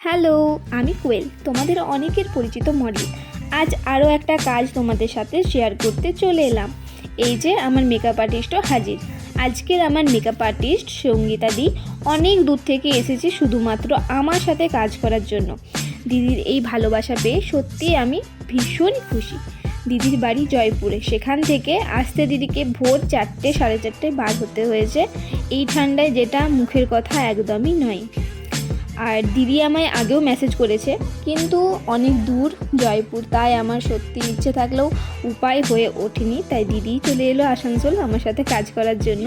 Hello, আমি কোয়েল, তোমাদের অনেকের পরিচিত মডেল। আজ আরও একটা কাজ তোমাদের সাথে শেয়ার করতে চলে এলাম। এই যে আমার মেকআপ আর্টিস্টও হাজির। আজকের আমার মেকআপ আর্টিস্ট সঙ্গীতা দি অনেক দূর থেকে এসেছে শুধুমাত্র আমার সাথে কাজ করার জন্য। দিদির এই ভালোবাসা পেয়ে সত্যিই আমি ভীষণ খুশি। দিদির বাড়ি জয়পুরে, সেখান থেকে আসতে দিদিকে ভোর চারটে, সাড়ে চারটে বার হতে হয়েছে। এই ঠান্ডায় যেটা মুখের কথা একদমই নয়। আর দিদি আমায় আগেও মেসেজ করেছে, কিন্তু অনেক দূর জয়পুর, তাই আমার সত্যি ইচ্ছে থাকলেও উপায় হয়ে ওঠেনি, তাই দিদি চলে এলো আসানসোল আমার সাথে কাজ করার জন্য।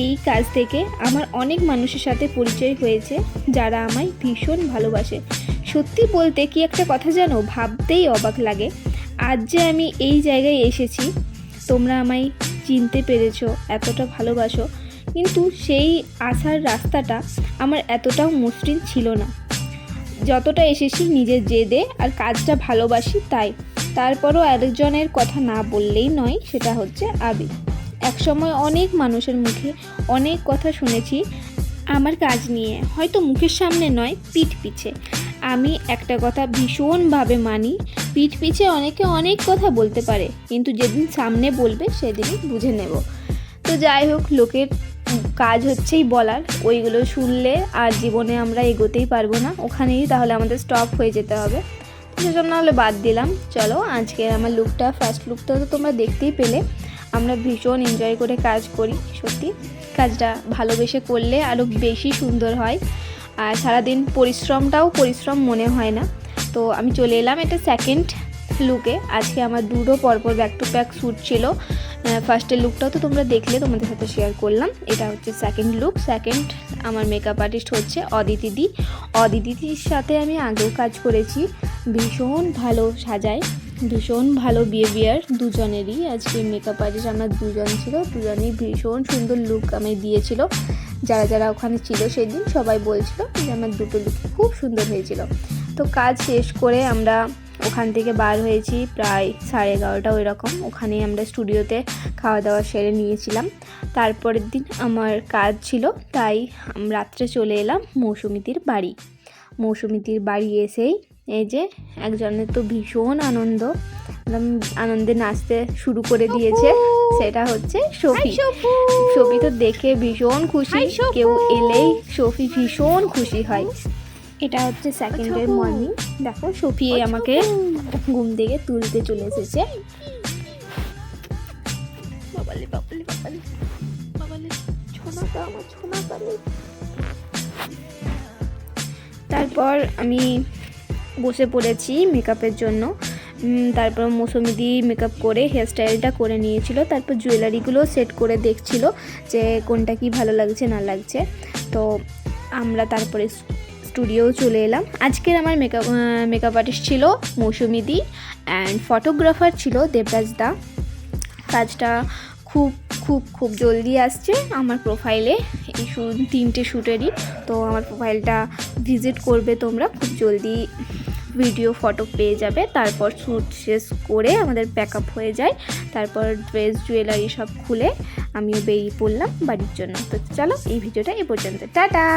এই কাজ থেকে আমার অনেক মানুষের সাথে পরিচয় হয়েছে, যারা আমায় ভীষণ ভালোবাসে। সত্যি বলতে কি একটা কথা জানো? ভাবতেই অবাক লাগে। আজ যে আমি এই জায়গায় এসেছি, তোমরা আমায় চিনতে পেরেছ, এতটা ভালোবাসো। কিন্তু সেই আসার রাস্তাটা আমার এতটাও মসৃণ ছিল না। যতটা এসেছি নিজের জেদে আর কাজটা ভালোবাসি তাই। তারপরও আরেকজনের কথা না বললেই নয়, সেটা হচ্ছে আবির। একসময় অনেক মানুষের মুখে অনেক কথা শুনেছি আমার কাজ নিয়ে। হয়তো মুখের সামনে নয়, পিঠ পিছে। আমি একটা কথা ভীষণভাবে মানি, পিঠ পিছে অনেকে অনেক কথা বলতে পারে, কিন্তু যেদিন সামনে বলবে সেদিনই বুঝে নেব। তো যাই হোক, লোকের কাজ হচ্ছেই বলার। ওইগুলো শুনলে আর জীবনে আমরা এগোতেই পারব না। ওখানেই তাহলে আমাদের স্টপ হয়ে যেতে হবে। সেসব না হলে বাদ দিলাম। চলো, আজকে আমার লুকটা ফার্স্ট লুকটা তো তোমরা দেখতেই পেলে। আমরা ভীষণ এনজয় করে কাজ করি, সত্যি। কাজটা ভালোবেসে করলে আরও বেশি সুন্দর হয়। আর সারাদিন পরিশ্রমটাও পরিশ্রম মনে হয় না। তো আমি চলে এলাম এটা সেকেন্ড লুকে আজকে আমার দুটো পরপর ব্যাক টু ব্যাক শ্যুট ছিল। ফার্স্টের লুকটাও তো তোমরা দেখলে, তোমাদের সাথে শেয়ার করলাম। এটা হচ্ছে সেকেন্ড লুক সেকেন্ড আমার মেকআপ আর্টিস্ট হচ্ছে অদিতিদি অদিতিদির সাথে আমি আগেও কাজ করেছি। ভীষণ ভালো সাজায়। ভীষণ ভালো বিহেভিয়ার দুজনেরই। আজকে মেকআপ আর্টিস্ট আমার দুজন ছিল। দুজনেই ভীষণ সুন্দর লুক আমি দিয়েছিল। যারা যারা ওখানে ছিল সেদিন সবাই বলছিল যে আমার দুটো লুক খুব সুন্দর হয়েছিল। তো কাজ শেষ করে আমরা ওখান থেকে বার হয়েছি প্রায় সাড়ে এগারোটা ওই রকম ওখানেই আমরা স্টুডিওতে খাওয়া দাওয়া সেরে নিয়েছিলাম। তারপরের দিন আমার কাজ ছিল তাই রাত্রে চলে এলাম মৌসুমিতির বাড়ি। মৌসুমিতির বাড়ি এসেই এই যে একজনের তো ভীষণ আনন্দ। একদম আনন্দে নাচতে শুরু করে দিয়েছে সেটা হচ্ছে সফি। সফি! তো দেখে ভীষণ খুশি। কেউ এলেই সফি ভীষণ খুশি হয়। এটা হচ্ছে সেকেন্ড শফু। মর্নিং দেখো সফি আমাকে ঘুম থেকে তুলতে চলে এসেছে। বাবালে বাবালে বাবালে বাবালে ছোনাটা আমার ছোনা কালে তারপর আমি বসে পড়েছি মেকআপের জন্য। তারপর মৌসুমিদি মেকআপ করে হেয়ারস্টাইলটা করে নিয়েছিল। তারপর জুয়েলারিগুলো সেট করে দেখছিল যে কোনটা কি ভালো লাগছে না লাগছে। তো আমরা তারপরে স্টুডিও চলে এলাম। আজকের আমার মেকআপ মেকআপ আর্টিস্ট ছিল মৌসুমিদি অ্যান্ড ফটোগ্রাফার ছিল দেবরাজ দা। কাজটা খুব খুব খুব জলদি আসছে আমার প্রোফাইলে এই তিনটে শ্যুটেরই তো আমার প্রোফাইলটা ভিজিট করবে তোমরা। খুব জলদি ভিডিও ফটো পেয়ে যাবে। তারপর শ্যুট শেষ করে আমাদের প্যাক আপ হয়ে যায়। তারপর ড্রেস জুয়েলারি সব খুলে আমিও বেরিয়ে পড়লাম বাড়ির জন্য। তো চলো এই ভিডিওটা এ পর্যন্ত। টাটা!